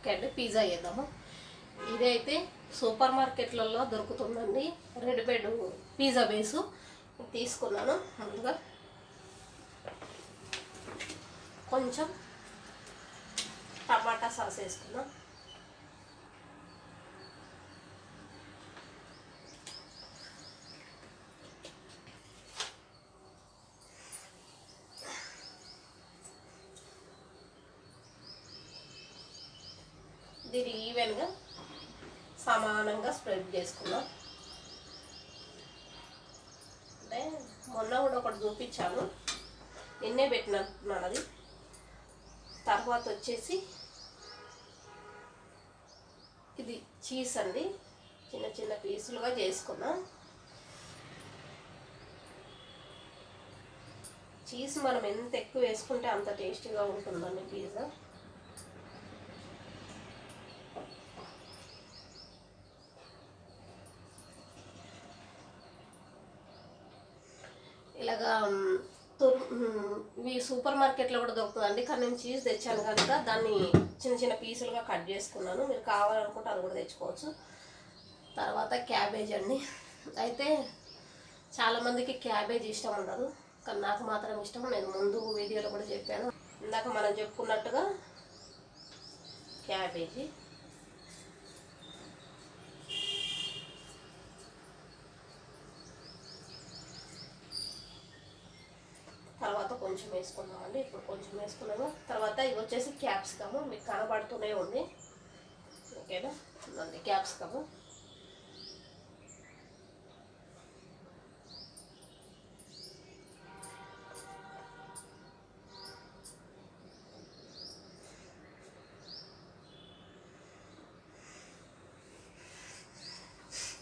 Okay అండి pizza చేద్దాము. ఇదైతే సూపర్ మార్కెట్లలో దొరుకుతుందండి. Readymade pizza base. తీసుకున్నాను ముందుగా. కొంచెం టమాటా సాస్ వేసుకున్నాం. దీన్ని ఈవెన్గా సమానంగా స్ప్రెడ్ చేసుకున్నాం అంటే మొన్న కూడా ఒకటి చూపించాను. నిన్నే పెట్టినట్టున్నాను అది. తర్వాత వచ్చేసి ఇది చీజ్ అండి. చిన్న చిన్న పీసులుగా చేసుకున్నాం చీజ్ మనం ఎంత ఎక్కువ వేసుకుంటే అంత టేస్టీగా ఉంటుందండి పిజ్జా మ్, ఇవి సూపర్ మార్కెట్లో కూడా దొరుకుతుందండి. కానీ నేను చీజ్ తెచ్చాను కనుక దాన్ని చిన్న చిన్న పీసులుగా కట్ చేసుకున్నాను. మీరు కావాలనుకుంటే అది కూడా తెచ్చుకోవచ్చు. తర్వాత క్యాబేజ్ అండి. అయితే చాలామందికి క్యాబేజ్ ఇష్టం ఉండదు. కానీ నాకు మాత్రం ఇష్టం. నేను ముందు వీడియోలో కూడా చెప్పాను. ఇందాక మనం చెప్పుకున్నట్టుగా క్యాబేజీ తర్వాత కొంచెం వేసుకున్నామండి. ఇప్పుడు కొంచెం వేసుకున్నాము. తర్వాత ఇవి వచ్చేసి క్యాప్సికము. మీకు కనబడుతూనే ఉంది. ఓకేనా? క్యాప్సికము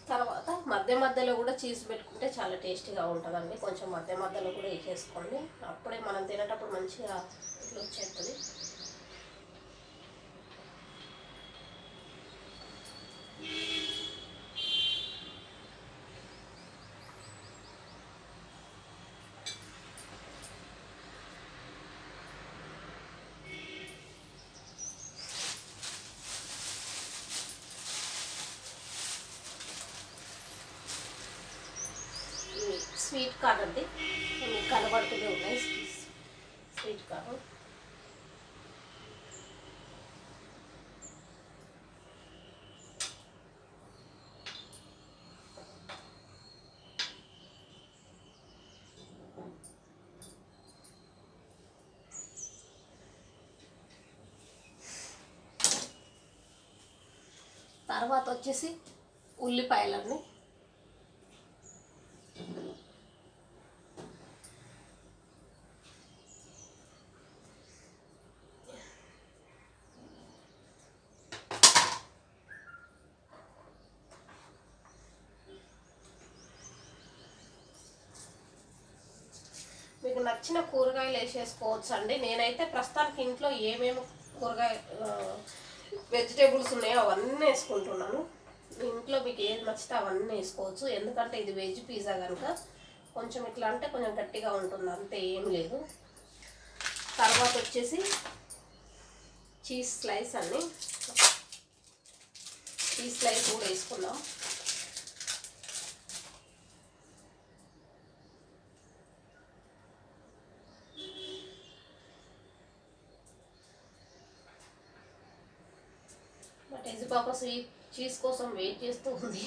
తర్వాత మధ్య మధ్యలో కూడా చీజ్ పెట్టుకుంటే చాలా టేస్టీగా ఉంటుందండి. కొంచెం మధ్య మధ్యలో కూడా వేసేసుకోండి. అప్పుడే మనం తినేటప్పుడు మంచిగా ఇట్లా వచ్చేస్తుంది ఇవి స్వీట్ కార్న్ అండి. మీకు కనబడుతూనే ఉన్నాయి స్వీట్ కార్న్ తర్వాత వచ్చేసి ఉల్లిపాయలన్నీ. మీకు నచ్చిన కూరగాయలు వేసేసుకోవచ్చు అండి నేనైతే ప్రస్తుతానికి ఇంట్లో ఏమేమి కూరగాయ వెజిటేబుల్స్ ఉన్నాయో అవన్నీ వేసుకుంటున్నాను. ఇంట్లో మీకు ఏది నచ్చితే అవన్నీ వేసుకోవచ్చు. ఎందుకంటే ఇది వెజ్ పిజ్జా కనుక కొంచెం ఇట్లా అంటే కొంచెం గట్టిగా ఉంటుంది. అంతే ఏం లేదు. తర్వాత వచ్చేసి చీజ్ స్లైస్ అన్నీ చీజ్ స్లైస్ కూడా వేసుకుందాం మా టెజు పాప స్వీట్ చీజ్ కోసం వెయిట్ చేస్తూ ఉంది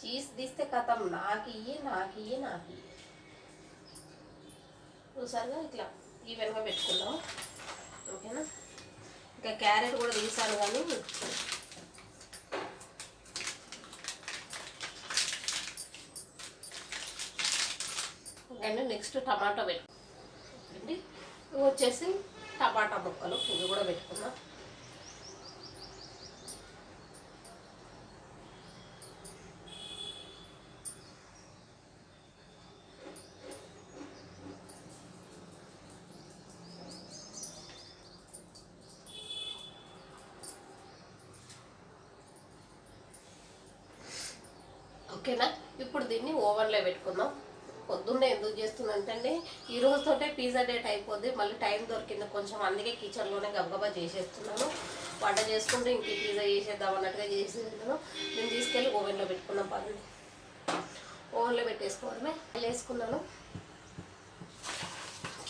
చీజ్ తీస్తే కథం నాకు ఇయ్యి నాకు ఇయ్యి నాకు ఇయ్యి. చూసారుగా ఇట్లా ఈవెన్గా పెట్టుకుందాం. ఓకేనా? ఇంకా క్యారెట్ కూడా తీసాను కానీ అండ్ నెక్స్ట్ టమాటా పెట్టుకోండి ఇవి వచ్చేసి టమాటా ముక్కలు ఇవి కూడా పెట్టుకుందాం. ఓకేనా? ఇప్పుడు దీన్ని ఓవెన్లో పెట్టుకుందాం. పొద్దున్నే ఎందుకు చేస్తుందంటే ఈ రోజుతోటే పిజ్జా డేట్ అయిపోద్ది. మళ్ళీ టైం దొరికింది కొంచెం అందుకే కిచెన్లోనే గబగబా చేసేస్తున్నాను. వంట చేసుకుంటే ఇంక పిజ్జా చేసేద్దాం అన్నట్టుగా చేసేస్తున్నాను. నేను తీసుకెళ్ళి ఓవెన్లో పెట్టుకున్నాం పదండి. ఓవెన్లో పెట్టేసుకోవడమే. వేసుకున్నాను.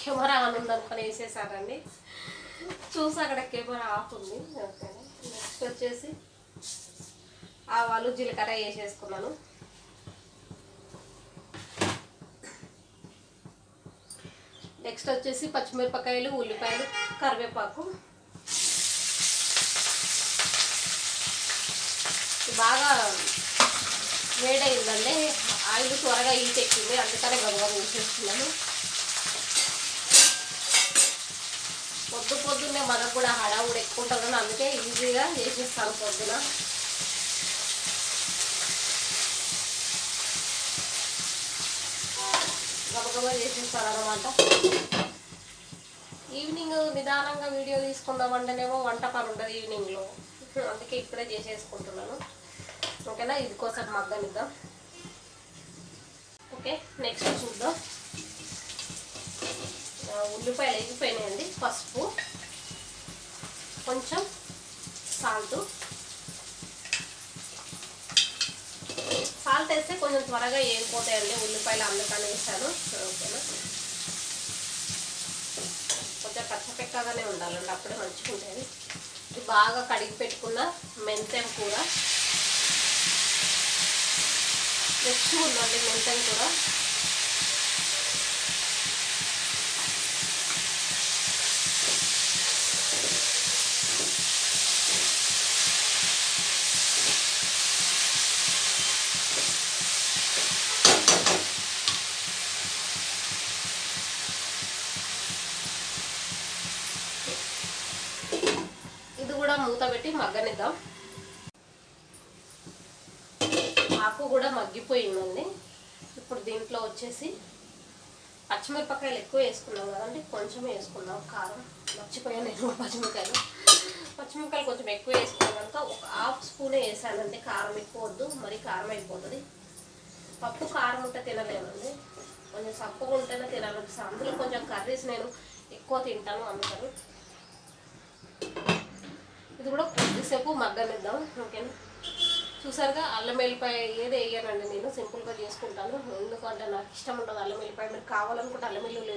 కెమెరా ఆన్ ఉందనుకొని వేసేసారండి చూసి అక్కడ కెమెరా ఆఫ్ ఉంది. ఓకే. నెక్స్ట్ వచ్చేసి ఆవాలు జీలకర్ర వేసేసుకున్నాను. నెక్స్ట్ వచ్చేసి పచ్చిమిరపకాయలు ఉల్లిపాయలు కరివేపాకు. బాగా వేడైందండి. ఆయిల్ త్వరగా ఈట్ ఎక్కింది. అందుకనే గబగబ వేసేస్తున్నాను పొద్దు పొద్దున్నే మనకు కూడా హడావుడు ఎక్కువ ఉంటుందని అందుకే ఈజీగా చేసేస్తాను పొద్దున. గబగబా చేసేస్తాను అనమాట ఈవినింగ్ నిదానంగా వీడియో తీసుకుందామంటేనేమో వంట పని ఉంటుంది ఈవినింగ్లో. అందుకే ఇప్పుడే చేసేసుకుంటున్నాను. ఓకేనా? ఇది కోసం మగ్గనిద్దాం. ఓకే నెక్స్ట్ చూద్దాం. ఉల్లిపాయలు ఎగిపోయినాయండి పసుపు కొంచెం సాల్ట్. సాల్ట్ వేస్తే కొంచెం త్వరగా ఏగిపోతాయండి ఉల్లిపాయలు అందుకని వేసాను. ఓకేనా? కొంచెం పచ్చపెక్కగానే ఉండాలండి అప్పుడే మంచిగా ఉంటుంది ఇది బాగా కడిగి పెట్టుకున్న మెంతెం కూర. ఫ్రెష్ ఉందండి మెంతెం కూర ఇది కూడా మూత పెట్టి మగ్గనిద్దాం ఆకు కూడా మగ్గిపోయిందండి. ఇప్పుడు దీంట్లో వచ్చేసి పచ్చిమిరపకాయలు ఎక్కువ వేసుకున్నాం కదండి కొంచెం వేసుకుందాం కారం మర్చిపోయాను నేను పచ్చిమిరకాయలు పచ్చిమిరకాయలు కొంచెం ఎక్కువ వేసుకున్నాం కనుక ఒక హాఫ్ స్పూనే వేసానండి. కారం ఎక్కువ వద్దు మరి కారం అయిపోతుంది. పప్పు కారం ఉంటే తినలేమండి. కొంచెం సప్పగా ఉంటేనే తినాలి అందులో కొంచెం కర్రీస్ నేను ఎక్కువ తింటాను అందుకని. ఇది కూడా కొద్దిసేపు మగ్గనిద్దాం ఓకేనా? చూసారుగా అల్లం వెల్లిపాయ ఏది వేయనండి నేను సింపుల్గా చేసుకుంటాను. ఎందుకంటే నాకు ఇష్టం ఉండదు అల్లం వెల్లిపాయ. మీరు కావాలనుకుంటే అల్లం వెల్లుల్లి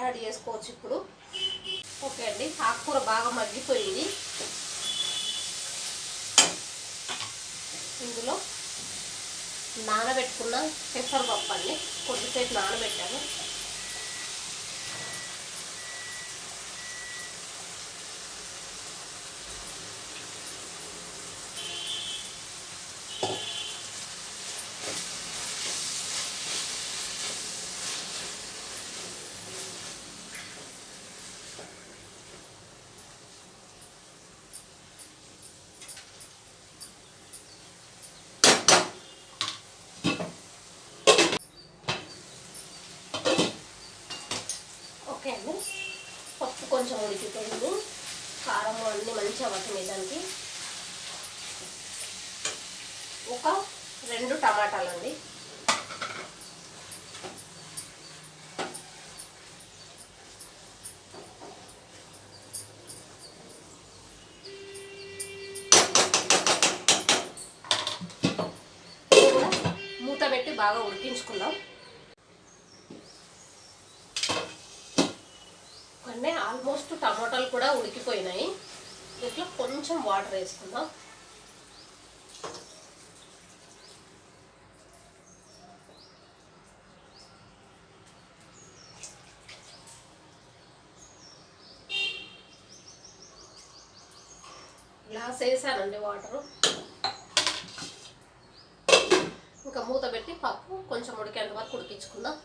యాడ్ చేసుకోవచ్చు ఇప్పుడు. ఓకే అండి ఆకుకూర బాగా మగ్గిపోయింది. ఇందులో నానబెట్టుకున్న పెసరపప్పు అండి. కొద్దిసేపు నానబెట్టాను ఓకే అండి పప్పు కొంచెం ఉడికిపోయింది కారం అన్ని మంచిగా పట్టినాయి దానికి ఒక రెండు టమాటాలు అండి మూత పెట్టి బాగా ఉడికించుకుందాం. అంటే ఆల్మోస్ట్ టమాటాలు కూడా ఉడికిపోయినాయి. దీంట్లో కొంచెం వాటర్ వేసుకుందాం. గ్లాస్ వేసానండి వాటరు ఇంకా మూత పెట్టి పప్పు కొంచెం ఉడికేంత వరకు ఉడికించుకుందాం.